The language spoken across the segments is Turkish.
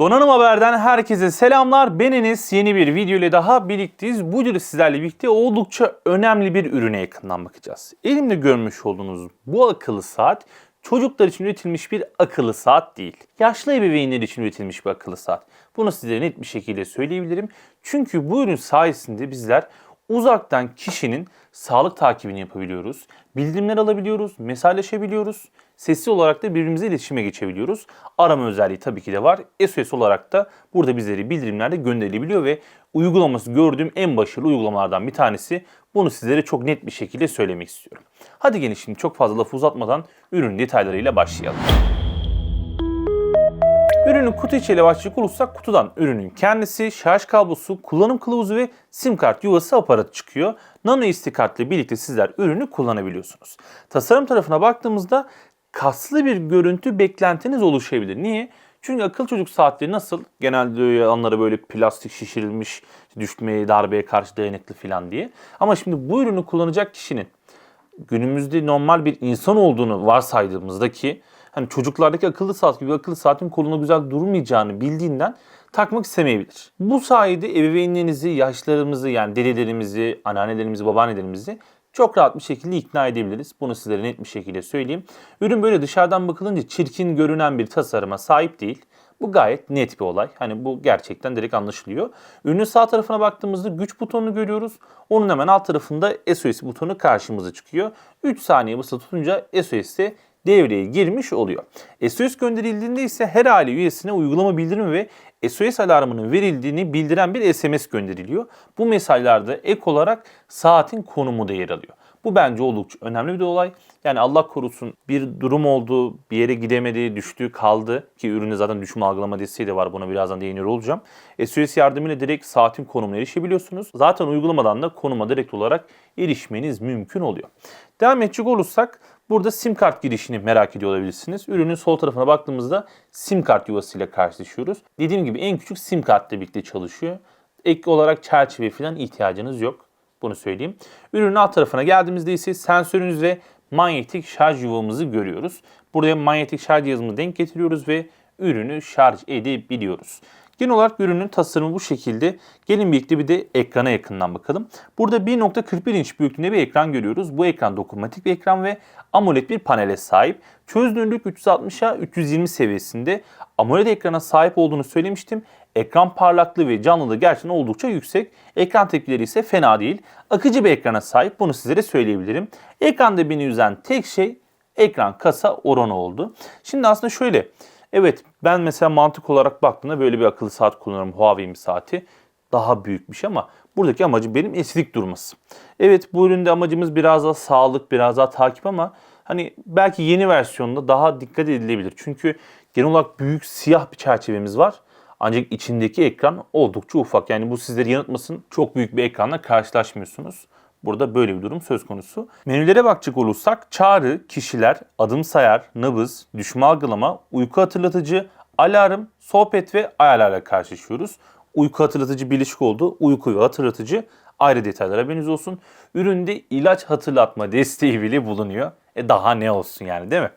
Donanım Haber'den herkese selamlar. Ben Enes. Yeni bir video ile daha birlikteyiz. Bu videoda sizlerle birlikte oldukça önemli bir ürüne yakından bakacağız. Elimde görmüş olduğunuz bu akıllı saat çocuklar için üretilmiş bir akıllı saat değil. Yaşlı ebeveynler için üretilmiş bir akıllı saat. Bunu size net bir şekilde söyleyebilirim. Çünkü bu ürün sayesinde bizler uzaktan kişinin sağlık takibini yapabiliyoruz. Bildirimler alabiliyoruz, mesajlaşabiliyoruz. Sesli olarak da birbirimizle iletişime geçebiliyoruz. Arama özelliği tabii ki de var. SOS olarak da burada bizleri bildirimlerde gönderilebiliyor ve uygulaması gördüğüm en başarılı uygulamalardan bir tanesi. Bunu sizlere çok net bir şekilde söylemek istiyorum. Hadi gelin şimdi çok fazla lafı uzatmadan ürün detaylarıyla başlayalım. Ürünün kutu içiyle başlayacak olursak kutudan ürünün kendisi, şarj kablosu, kullanım kılavuzu ve sim kart yuvası aparatı çıkıyor. Nano SD kart ile birlikte sizler ürünü kullanabiliyorsunuz. Tasarım tarafına baktığımızda kaslı bir görüntü beklentiniz oluşabilir. Niye? Çünkü akıl çocuk saatleri nasıl? Genelde anlara böyle plastik şişirilmiş, düşmeye, darbeye karşı dayanıklı falan diye. Ama şimdi bu ürünü kullanacak kişinin günümüzde normal bir insan olduğunu varsaydığımızda ki hani çocuklardaki akıllı saat gibi akıllı saatin koluna güzel durmayacağını bildiğinden takmak istemeyebilir. Bu sayede ebeveynlerinizi, yaşlarımızı yani dedelerimizi, anneannelerimizi, babaannelerimizi çok rahat bir şekilde ikna edebiliriz. Bunu sizlere net bir şekilde söyleyeyim. Ürün böyle dışarıdan bakılınca çirkin görünen bir tasarıma sahip değil. Bu gayet net bir olay. Hani bu gerçekten direkt anlaşılıyor. Ürünün sağ tarafına baktığımızda güç butonunu görüyoruz. Onun hemen alt tarafında SOS butonu karşımıza çıkıyor. 3 saniye basılı tutunca SOS de devreye girmiş oluyor. SOS gönderildiğinde ise her aile üyesine uygulama bildirimi ve SOS alarmının verildiğini bildiren bir SMS gönderiliyor. Bu mesajlarda ek olarak saatin konumu da yer alıyor. Bu bence oldukça önemli bir olay. Yani Allah korusun bir durum oldu, bir yere gidemedi, düştü, kaldı ki üründe zaten düşme algılama desteği de var. Buna birazdan değiniyor olacağım. SOS yardımıyla direkt saatin konumuna erişebiliyorsunuz. Zaten uygulamadan da konuma direkt olarak erişmeniz mümkün oluyor. Devam edecek olursak burada sim kart girişini merak ediyor olabilirsiniz. Ürünün sol tarafına baktığımızda sim kart yuvasıyla karşılaşıyoruz. Dediğim gibi en küçük sim kartla birlikte çalışıyor. Ek olarak çerçeve falan ihtiyacınız yok. Bunu söyleyeyim. Ürünün alt tarafına geldiğimizde ise sensörünüz ve manyetik şarj yuvamızı görüyoruz. Buraya manyetik şarj cihazımızı denk getiriyoruz ve ürünü şarj edebiliyoruz. Genel olarak ürünün tasarımı bu şekilde. Gelin birlikte bir de ekrana yakından bakalım. Burada 1.41 inç büyüklüğünde bir ekran görüyoruz. Bu ekran dokunmatik bir ekran ve AMOLED bir panele sahip. Çözünürlük 360'a 320 seviyesinde. AMOLED ekrana sahip olduğunu söylemiştim. Ekran parlaklığı ve canlılığı gerçekten oldukça yüksek. Ekran tepkileri ise fena değil. Akıcı bir ekrana sahip bunu sizlere söyleyebilirim. Ekranda beni üzen tek şey ekran kasa oranı oldu. Şimdi aslında şöyle. Evet ben mesela mantık olarak baktığımda böyle bir akıllı saat kullanıyorum. Huawei'in bir saati. Daha büyük bir şey ama buradaki amacım benim estetik durması. Evet bu üründe amacımız biraz daha sağlık, biraz daha takip ama hani belki yeni versiyonda daha dikkat edilebilir. Çünkü genel olarak büyük siyah bir çerçevemiz var. Ancak içindeki ekran oldukça ufak. Yani bu sizleri yanıltmasın çok büyük bir ekranla karşılaşmıyorsunuz. Burada böyle bir durum söz konusu. Menülere bakacak olursak çağrı, kişiler, adım sayar, nabız, düşme algılama, uyku hatırlatıcı, alarm, sohbet ve ayarlarla karşılaşıyoruz. Uyku hatırlatıcı birleşik oldu. Uyku ve hatırlatıcı ayrı detaylar haberiniz olsun. Üründe ilaç hatırlatma desteği bile bulunuyor. E daha ne olsun yani değil mi?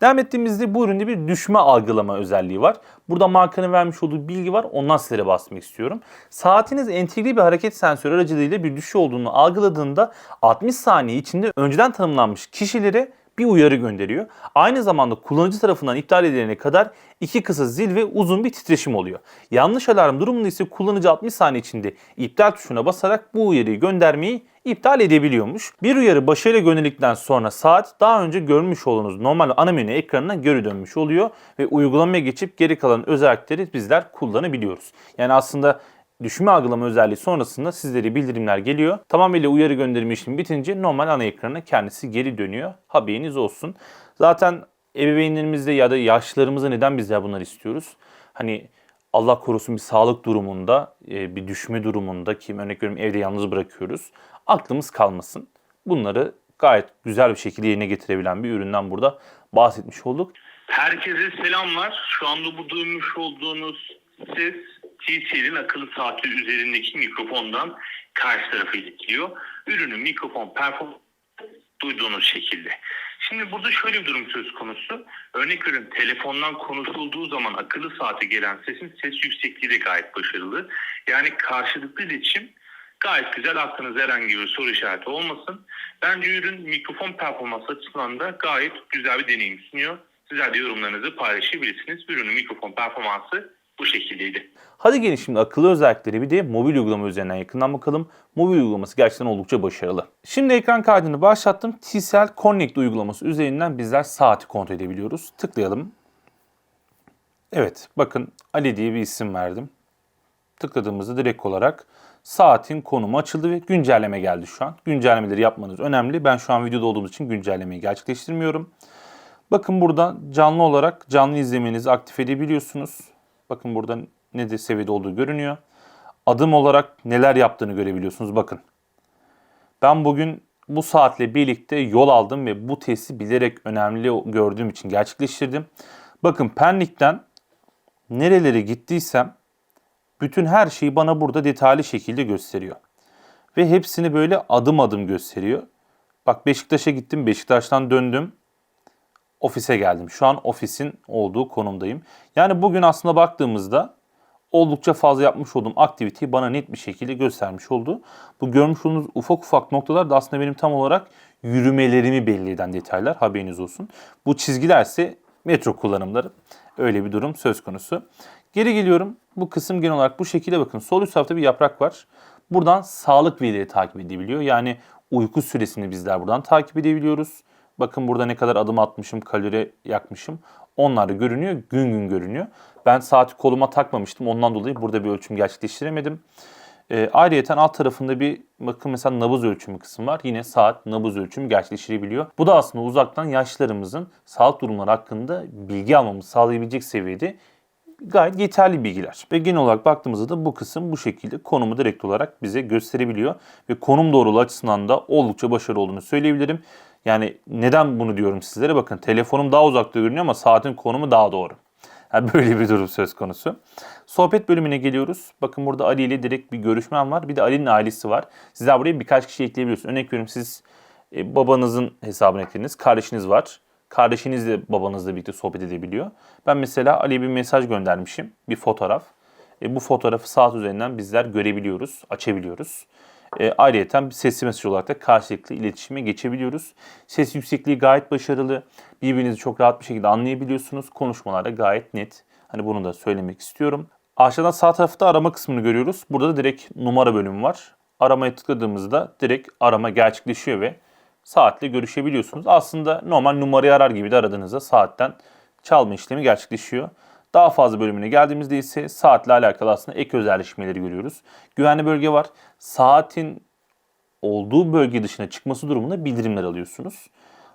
Devam ettiğimizde bu üründe bir düşme algılama özelliği var. Burada markanın vermiş olduğu bilgi var. Ondan sizlere basmak istiyorum. Saatiniz entegre bir hareket sensörü aracılığıyla bir düşüş olduğunu algıladığında 60 saniye içinde önceden tanımlanmış kişilere bir uyarı gönderiyor. Aynı zamanda kullanıcı tarafından iptal edilene kadar iki kısa zil ve uzun bir titreşim oluyor. Yanlış alarm durumunda ise kullanıcı 60 saniye içinde iptal tuşuna basarak bu uyarıyı göndermeyi iptal edebiliyormuş. Bir uyarı başarıyla gönderildikten sonra saat daha önce görmüş olduğunuz normal ana menü ekranına geri dönmüş oluyor ve uygulamaya geçip geri kalan özellikleri bizler kullanabiliyoruz. Yani aslında düşme algılama özelliği sonrasında sizlere bildirimler geliyor. Tamamıyla uyarı gönderme işlemi bitince normal ana ekranına kendisi geri dönüyor. Haberiniz olsun. Zaten ebeveynlerimizde ya da yaşlılarımızda neden bizler bunları istiyoruz? Hani Allah korusun bir sağlık durumunda, e, bir düşme durumunda ki örnek veriyorum evde yalnız bırakıyoruz. Aklımız kalmasın. Bunları gayet güzel bir şekilde yerine getirebilen bir üründen burada bahsetmiş olduk. Herkese selamlar. Şu anda bu duymuş olduğunuz ses TCL'in akıllı saati üzerindeki mikrofondan karşı tarafa iletiliyor. Ürünün mikrofon performansı duyduğunuz şekilde. Şimdi burada şöyle bir durum söz konusu. Örnek veriyorum telefondan konuşulduğu zaman akıllı saate gelen sesin ses yüksekliği de gayet başarılı. Yani karşılıklı iletişim gayet güzel. Aklınızda herhangi bir soru işareti olmasın. Bence ürün mikrofon performansı açısından da gayet güzel bir deneyim sunuyor. Sizler de yorumlarınızı paylaşabilirsiniz. Ürünün mikrofon performansı bu şekildeydi. Hadi gelin şimdi akıllı özellikleri bir de mobil uygulama üzerinden yakından bakalım. Mobil uygulaması gerçekten oldukça başarılı. Şimdi ekran kaydını başlattım. TCL Connect uygulaması üzerinden bizler saati kontrol edebiliyoruz. Tıklayalım. Evet bakın Ali diye bir isim verdim. Tıkladığımızda direkt olarak saatin konumu açıldı ve güncelleme geldi şu an. Güncellemeleri yapmanız önemli. Ben şu an videoda olduğumuz için güncellemeyi gerçekleştirmiyorum. Bakın burada canlı olarak canlı izlemenizi aktif edebiliyorsunuz. Bakın burada ne de seviyede olduğu görünüyor. Adım olarak neler yaptığını görebiliyorsunuz. Bakın. Ben bugün bu saatle birlikte yol aldım ve bu testi bilerek önemli gördüğüm için gerçekleştirdim. Bakın Pendik'ten nerelere gittiysem bütün her şeyi bana burada detaylı şekilde gösteriyor. Ve hepsini böyle adım adım gösteriyor. Bak Beşiktaş'a gittim, Beşiktaş'tan döndüm ofise geldim. Şu an ofisin olduğu konumdayım. Yani bugün aslında baktığımızda oldukça fazla yapmış olduğum aktiviteyi bana net bir şekilde göstermiş oldu. Bu görmüş olduğunuz ufak ufak noktalar da aslında benim tam olarak yürümelerimi belli eden detaylar haberiniz olsun. Bu çizgiler ise metro kullanımları. Öyle bir durum söz konusu. Geri geliyorum. Bu kısım genel olarak bu şekilde bakın. Sol üst tarafta bir yaprak var. Buradan sağlık verileri takip edebiliyor. Yani uyku süresini bizler buradan takip edebiliyoruz. Bakın burada ne kadar adım atmışım, kalori yakmışım. Onlar da görünüyor, gün gün görünüyor. Ben saati koluma takmamıştım. Ondan dolayı burada bir ölçüm gerçekleştiremedim. E, ayrıyeten alt tarafında bir bakın mesela nabız ölçümü kısım var. Yine saat nabız ölçümü gerçekleştirebiliyor. Bu da aslında uzaktan yaşlılarımızın sağlık durumları hakkında bilgi almamızı sağlayabilecek seviyede gayet yeterli bilgiler. Ve genel olarak baktığımızda da bu kısım bu şekilde konumu direkt olarak bize gösterebiliyor. Ve konum doğruluğu açısından da oldukça başarılı olduğunu söyleyebilirim. Yani neden bunu diyorum sizlere? Bakın telefonum daha uzakta görünüyor ama saatin konumu daha doğru. Yani böyle bir durum söz konusu. Sohbet bölümüne geliyoruz. Bakın burada Ali ile direkt bir görüşmem var. Bir de Ali'nin ailesi var. Sizler buraya birkaç kişi ekleyebiliyorsunuz. Örnek veriyorum siz e, babanızın hesabını eklediniz. Kardeşiniz var. Kardeşiniz de babanızla birlikte sohbet edebiliyor. Ben mesela Ali'ye bir mesaj göndermişim. Bir fotoğraf. E, bu fotoğrafı saat üzerinden bizler görebiliyoruz, açabiliyoruz. E, ayrıca sesli mesaj olarak da karşılıklı iletişime geçebiliyoruz. Ses yüksekliği gayet başarılı. Birbirinizi çok rahat bir şekilde anlayabiliyorsunuz. Konuşmalar da gayet net. Hani bunu da söylemek istiyorum. Aşağıdan sağ tarafta arama kısmını görüyoruz. Burada da direkt numara bölümü var. Aramaya tıkladığımızda direkt arama gerçekleşiyor ve saatle görüşebiliyorsunuz. Aslında normal numarayı arar gibi de aradığınızda saatten çalma işlemi gerçekleşiyor. Daha fazla bölümüne geldiğimizde ise saatle alakalı aslında ek özelleşmeleri görüyoruz. Güvenli bölge var. Saatin olduğu bölge dışına çıkması durumunda bildirimler alıyorsunuz.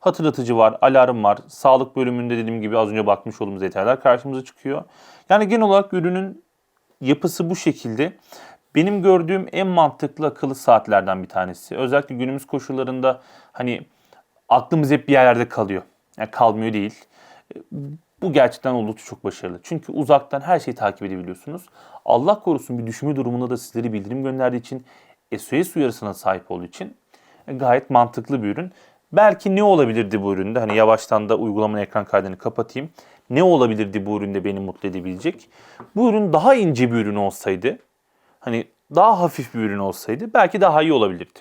Hatırlatıcı var, alarm var. Sağlık bölümünde dediğim gibi az önce bakmış olduğumuz detaylar karşımıza çıkıyor. Yani genel olarak ürünün yapısı bu şekilde. Benim gördüğüm en mantıklı akıllı saatlerden bir tanesi. Özellikle günümüz koşullarında hani aklımız hep bir yerlerde kalıyor. Yani kalmıyor değil. Bu gerçekten oldukça çok başarılı. Çünkü uzaktan her şeyi takip edebiliyorsunuz. Allah korusun bir düşme durumunda da sizlere bildirim gönderdiği için SOS uyarısına sahip olduğu için gayet mantıklı bir ürün. Belki ne olabilirdi bu üründe? Hani yavaştan da uygulamanın ekran kaydını kapatayım. Ne olabilirdi bu üründe beni mutlu edebilecek? Bu ürün daha ince bir ürün olsaydı, hani daha hafif bir ürün olsaydı belki daha iyi olabilirdi.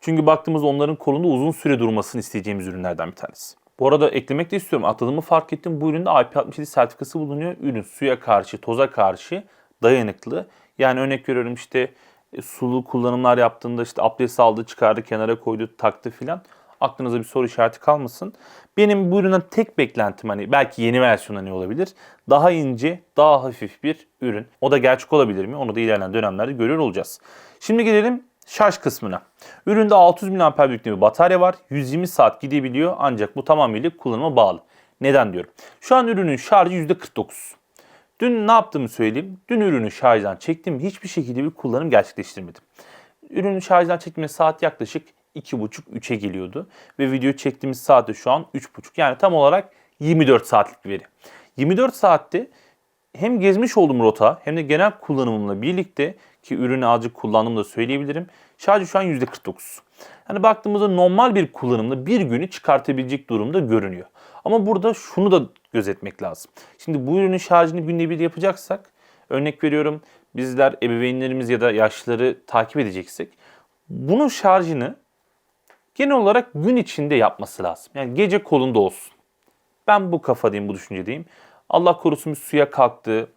Çünkü baktığımız onların kolunda uzun süre durmasını isteyeceğimiz ürünlerden bir tanesi. Bu arada eklemek de istiyorum. Atladığımı fark ettim. Bu üründe IP67 sertifikası bulunuyor. Ürün suya karşı, toza karşı dayanıklı. Yani örnek veriyorum işte e, sulu kullanımlar yaptığında işte abdest aldı, çıkardı, kenara koydu, taktı filan. Aklınıza bir soru işareti kalmasın. Benim bu üründen tek beklentim hani belki yeni versiyonda ne olabilir? Daha ince, daha hafif bir ürün. O da gerçek olabilir mi? Onu da ilerleyen dönemlerde görüyor olacağız. Şimdi gelelim şarj kısmına. Üründe 600 mAh büyüklüğünde bir batarya var. 120 saat gidebiliyor ancak bu tamamıyla kullanıma bağlı. Neden diyorum? Şu an ürünün şarjı %49. Dün ne yaptığımı söyleyeyim. Dün ürünü şarjdan çektim. Hiçbir şekilde bir kullanım gerçekleştirmedim. Ürünü şarjdan çektiğimiz saat yaklaşık 2.5-3'e geliyordu. Ve video çektiğimiz saat de şu an 3.5. Yani tam olarak 24 saatlik bir veri. 24 saatte hem gezmiş olduğum rota hem de genel kullanımımla birlikte ki ürünü azıcık kullandığımı da söyleyebilirim. Şarjı şu an %49. Yani baktığımızda normal bir kullanımda bir günü çıkartabilecek durumda görünüyor. Ama burada şunu da gözetmek lazım. Şimdi bu ürünün şarjını günde bir yapacaksak örnek veriyorum bizler ebeveynlerimiz ya da yaşlıları takip edeceksek bunun şarjını genel olarak gün içinde yapması lazım. Yani gece kolunda olsun. Ben bu kafadayım, bu düşüncedeyim. Allah korusun bir suya kalktı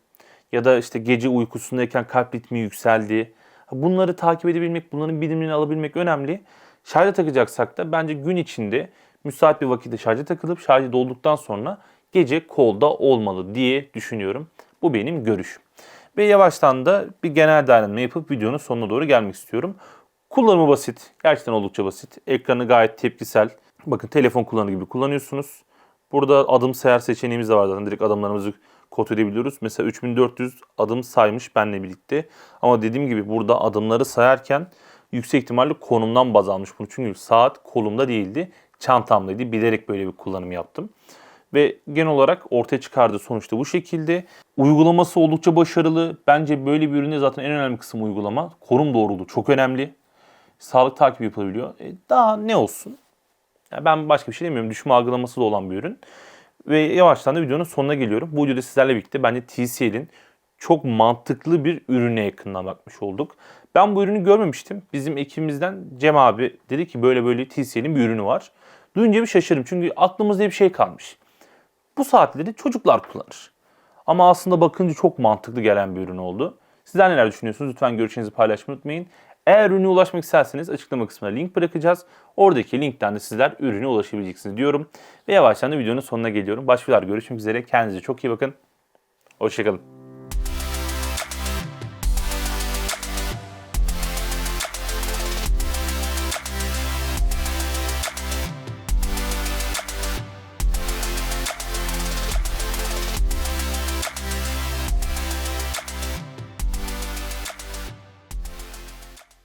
ya da işte gece uykusundayken kalp ritmi yükseldi. Bunları takip edebilmek, bunların bilimini alabilmek önemli. Şarja takacaksak da bence gün içinde müsait bir vakitte şarja takılıp şarjı dolduktan sonra gece kolda olmalı diye düşünüyorum. Bu benim görüşüm. Ve yavaştan da bir genel değerlendirme yapıp videonun sonuna doğru gelmek istiyorum. Kullanımı basit. Gerçekten oldukça basit. Ekranı gayet tepkisel. Bakın telefon kullanır gibi kullanıyorsunuz. Burada adım sayar seçeneğimiz de var zaten. Direkt adımlarımızı kod edebiliyoruz. Mesela 3400 adım saymış benle birlikte. Ama dediğim gibi burada adımları sayarken yüksek ihtimalle konumdan baz almış bunu. Çünkü saat kolumda değildi, çantamdaydı. Bilerek böyle bir kullanım yaptım. Ve genel olarak ortaya çıkardığı sonuçta bu şekilde. Uygulaması oldukça başarılı. Bence böyle bir üründe zaten en önemli kısım uygulama. Konum doğruluğu çok önemli. Sağlık takibi yapılabiliyor. E, daha ne olsun? Yani ben başka bir şey demiyorum. Düşme algılaması da olan bir ürün. Ve yavaştan da videonun sonuna geliyorum. Bu videoda sizlerle birlikte bence TCL'in çok mantıklı bir ürüne yakından bakmış olduk. Ben bu ürünü görmemiştim. Bizim ekibimizden Cem abi dedi ki böyle böyle TCL'in bir ürünü var. Duyunca bir şaşırdım çünkü aklımızda bir şey kalmış. Bu saatleri çocuklar kullanır. Ama aslında bakınca çok mantıklı gelen bir ürün oldu. Sizler neler düşünüyorsunuz? Lütfen görüşlerinizi paylaşmayı unutmayın. Eğer ürüne ulaşmak isterseniz açıklama kısmına link bırakacağız. Oradaki linkten de sizler ürüne ulaşabileceksiniz diyorum. Ve yavaştan da videonun sonuna geliyorum. Başka videolar görüşmek üzere. Kendinize çok iyi bakın. Hoşçakalın.